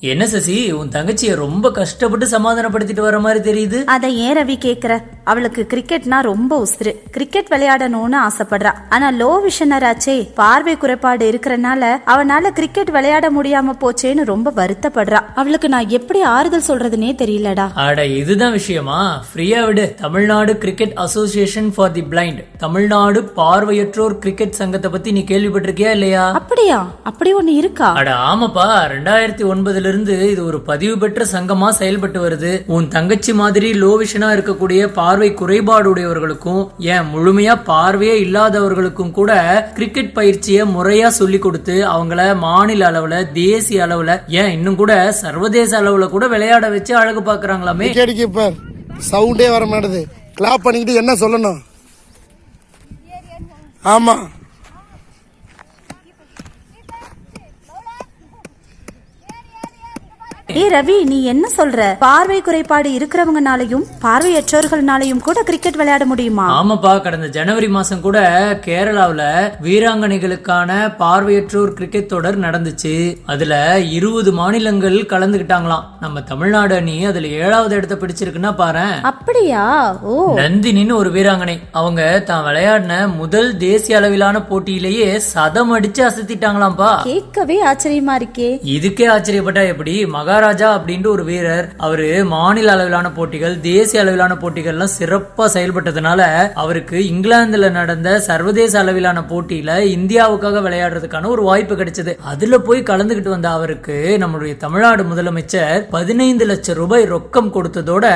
என்ன சசி உன் தங்கச்சிய ரொம்ப கஷ்டப்பட்டு சமாதானப்படுத்திட்டு வர மாதிரி தெரியுது? அதை ஏன் ரவி கேக்குற? அவளுக்கு கிரிக்கெட்னா ரொம்ப உசுரு கிரிக்கெட் விளையாடணும்னு ஆசைப்படுறா. ஆனா லோ விஷனர் ஆச்சே. பார்வை குறைபாடு இருக்கறனால அவனால கிரிக்கெட் விளையாட முடியாம போச்சேன்னு ரொம்ப வருத்தப்படுறா. அவளுக்கு நான் எப்படி ஆறுதல் சொல்றதுனே தெரியலடா. அட இதுதான் விஷயமா? ஃப்ரீயா விடு. Tamil Nadu cricket association for the blind Tamil Nadu பார்வையற்றோர் கிரிக்கெட் சங்கத்தை பத்தி நீ கேள்விப்பட்டிருக்கியா இல்லையா? அப்படியா? அப்படி ஒண்ணு இருக்கா? அட ஆமாப்பா. ரெண்டாயிரத்தி ஒன்பதுல இருந்து இது ஒரு பதிவு பெற்ற சங்கமா செயல்பட்டு வருது. உன் தங்கச்சி மாதிரி லோ விஷனா இருக்கக்கூடிய பார்வை குறைபாடு உடையவர்களுக்கும் ஏன் முழுமையா பார்வையே இல்லாதவர்களுக்கும் கூட கிரிக்கெட் பயிற்சியை முறையா சொல்லி கொடுத்து அவங்கள மாநில அளவுல தேசிய அளவுல ஏன் இன்னும் கூட சர்வதேச அளவுல கூட விளையாட வச்சு அழகு பாக்குறாங்களாமே கீப்பர் சவுண்டே வர மாட்டேது. கிளாப் பண்ணிக்கிட்டு என்ன சொல்லணும்? ஆமா. ஏ ரவி நீ என்ன சொல்ற? பார்வை குறைபாடு இருக்கிறவங்கனாலையும் பார்வையற்றோர்கள்னாலையும் கூட கிரிக்கெட் விளையாட முடியுமா? ஆமாப்பா கடந்த ஜனவரி மாசம் கூட கேரளாவுல வீராங்கனைகளுக்கான பார்வையற்றோர் கிரிக்கெட் தொடர் நடந்துச்சு. அதுல இருபது மாநிலங்கள் கலந்துகிட்டாங்களாம். நம்ம தமிழ்நாடு அணி அதுல ஏழாவது இடத்தை பிடிச்சிருக்குன்னா பாரேன். அப்படியா? ஓ. நந்தினின்னு ஒரு வீராங்கனை. அவங்க தான் விளையாடின முதல் தேசிய அளவிலான போட்டியிலேயே சதம் அடிச்சு அசத்திட்டாங்களாம்ப்பா. கேட்கவே ஆச்சரியமா இருக்கே. இதுக்கே ஆச்சரியப்பட்டா எப்படி? ராஜா அப்படின்ற ஒரு வீரர் அவரு மாநில அளவிலான போட்டிகள் தேசிய அளவிலான போட்டிகள்லாம் சிறப்பா செயல்பட்டதுனால அவருக்கு இங்கிலாந்துல நடந்த சர்வதேச அளவிலான போட்டியில இந்தியாவுக்காக விளையாடுறதுக்கான ஒரு வாய்ப்பு கிடைச்சது. அதுல போய் கலந்துகிட்டு வந்த அவருக்கு நம்மளுடைய தமிழ்நாடு முதலமைச்சர் பதினைந்து லட்சம் ரூபாய் ரொக்கம் கொடுத்ததோட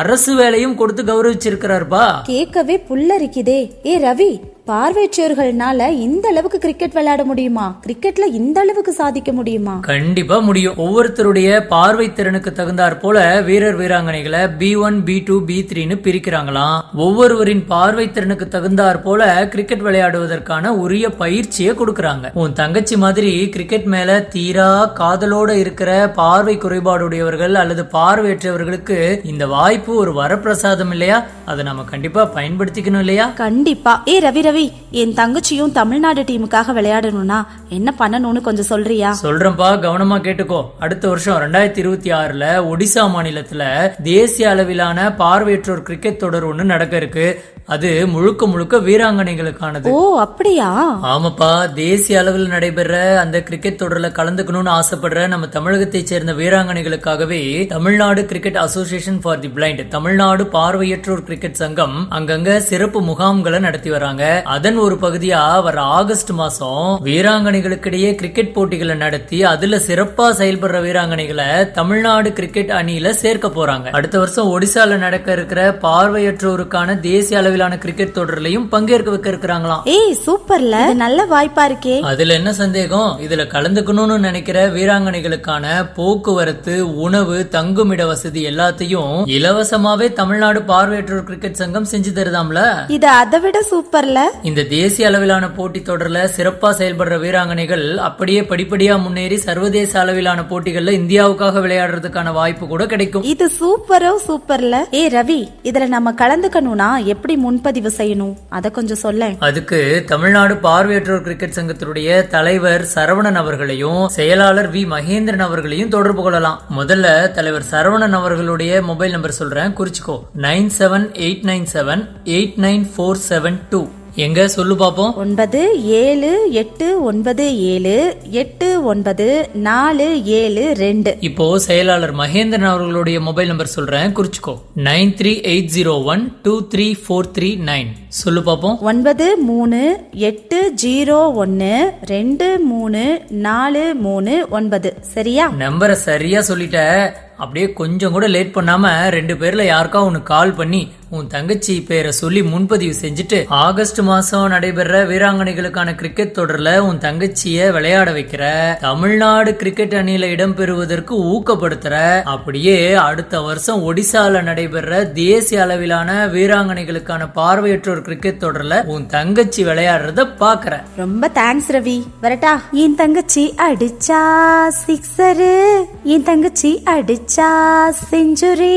அரசு வேலையும் கொடுத்து கௌரவிச்சிருக்கிறார்பா கேட்கவே புல்லரிக்குதே. ஏ ரவி பார்வையற்றோர்கள்னால இந்த அளவுக்கு கிரிக்கெட் விளையாட முடியுமா? கிரிக்கெட்ல இந்த அளவுக்கு சாதிக்க முடியுமா? கண்டிப்பா முடியும். ஒவ்வொருத்தருடைய பார்வை திறனுக்கு தகுந்தாற் போல வீரர் வீராங்கனைகளை B one B two B த்ரீன்னு பிரிக்கிறாங்களாம். ஒவ்வொருவரின் பார்வை திறனுக்கு தகுந்தாற் போல கிரிக்கெட் விளையாடுவதற்கான உரிய பயிற்சியை கொடுக்கறாங்க. உன் தங்கச்சி மாதிரி கிரிக்கெட் மேல தீரா காதலோட இருக்கிற பார்வை குறைபாடுடையவர்கள் அல்லது பார்வையற்றவர்களுக்கு இந்த வாய்ப்பு ஒரு வரப்பிரசாதம் இல்லையா? அதை நம்ம கண்டிப்பா பயன்படுத்திக்கணும் இல்லையா? கண்டிப்பா. ஏ ரவி ரவி என் தங்கச்சியும் தமிழ்நாடு டீமுக்காக விளையாடணும்னா என்ன பண்ணணும்னு கொஞ்சம் சொல்றியா? சொல்றேன்ப்பா கவனமா கேட்டுக்கோ. அடுத்த வருஷம் ரெண்டாயிரத்தி இருபத்தி ஆறுல ஒடிசா மாநிலத்துல தேசிய அளவிலான பார்வையற்றோர் கிரிக்கெட் தொடர் ஒன்று நடக்க இருக்கு. அது முழுக்க முழுக்க வீராங்கனைகளுக்கானது. ஓ அப்படியா? ஆமாப்பா தேசிய அளவில் நடைபெற அந்த கிரிக்கெட் தொடர்ல கலந்துக்கணும்னு ஆசைப்படுற நம்ம தமிழகத்தை சேர்ந்த வீராங்கனைகளுக்காகவே Tamil Nadu cricket association for the blind Tamil Nadu பார்வையற்றோர் கிரிக்கெட் சங்கம் அங்கங்க சிறப்பு முகாம்களை நடத்தி வராங்க. அதன் ஒரு பகுதியா வர ஆகஸ்ட் மாசம் வீராங்கனைகளுக்கிடையே கிரிக்கெட் போட்டிகளை நடத்தி அதுல சிறப்பா செயல்படுற வீராங்கனைகளை தமிழ்நாடு கிரிக்கெட் அணியில சேர்க்க போறாங்க. அடுத்த வருஷம் ஒடிசால நடக்க இருக்கிற பார்வையற்றோருக்கான தேசிய அளவிலான கிரிக்கெட் தொடர்லயும் பங்கேற்க வைக்க இருக்கிறாங்களாம் ஏய் சூப்பர்ல. நல்ல வாய்ப்பா இருக்கே. அதுல என்ன சந்தேகம்? இதுல கலந்துக்கணும்னு நினைக்கிற வீராங்கனைகளுக்கான போக்குவரத்து உணவு தங்குமிட வசதி எல்லாத்தையும் இலவசமாவே தமிழ்நாடு பார்வையற்றோர் கிரிக்கெட் சங்கம் செஞ்சு தருதாம்ல? இது அதை விட சூப்பர்ல. இந்த தேசிய அளவிலான போட்டி தொடர்ல சிறப்பா செயல்படுற வீராங்கனைகள் அப்படியே படிப்படியா முன்னேறி சர்வதேச அளவிலான போட்டிகள்ல இந்தியாவுக்காக விளையாடுறதுக்கான வாய்ப்பு கூட கிடைக்கும். இது சூப்பரோ சூப்பர்ல. ஏ ரவி இதுல நம்ம கலந்துக்கணும்னா எப்படி முன்பதிவு செய்யணும். அதை கொஞ்சம் சொல்ல அதுக்கு தமிழ்நாடு பார்வையற்றோர் கிரிக்கெட் சங்கத்தினுடைய தலைவர் சரவணன் அவர்களையும் செயலாளர் வி மகேந்திரன் அவர்களையும் தொடர்பு கொள்ளலாம். முதல்ல தலைவர் சரவணன் அவர்களுடைய மொபைல் நம்பர் சொல்றேன். குறிச்சுக்கோ. Nine seven eight nine seven eight nine four seven two. எங்க? சொல்லு பாப்போம். ஒன்பது ஏழு எட்டு ஒன்பது ஏழு எட்டு ஒன்பது நாலு ஏழு ரெண்டு. இப்போ செயலாளர் மகேந்திரன் அவர்களுடைய மொபைல் நம்பர் சொல்றேன். குறிச்சுக்கோ. Nine three eight zero one two three four three nine. சொல்லு பாப்போம். ஒன்பது மூணு எட்டு ஜீரோ ஒன்னு ரெண்டு மூணு நாலு மூணு ஒன்பது. சரியா? நம்பரை சரியா சொல்லிட்ட. அப்படியே கொஞ்சம் கூட லேட் பண்ணாம ரெண்டு பேர்ல யாருக்கா உனக்கு கால் பண்ணி உன் தங்கச்சி பேரை சொல்லி முன்பதிவு செஞ்சுட்டு ஆகஸ்ட் மாசம் நடைபெற வீராங்கனைகளுக்கான கிரிக்கெட் தொடர்ல உன் தங்கச்சிய விளையாட வைக்கிற. தமிழ்நாடு கிரிக்கெட் அணியில இடம்பெறுவதற்கு ஊக்கப்படுத்துற. அப்படியே அடுத்த வருஷம் ஒடிசால நடைபெற தேசிய அளவிலான வீராங்கனைகளுக்கான பார்வையற்றோர் கிரிக்கெட் தொடர்ல உன் தங்கச்சி விளையாடுறத பாக்குற. ரொம்ப தேங்க்ஸ் ரவி. வரட்டா என் தங்கச்சி அடிச்சா சிக்ஸரு என் தங்கச்சி அடிச்சா செஞ்சுரி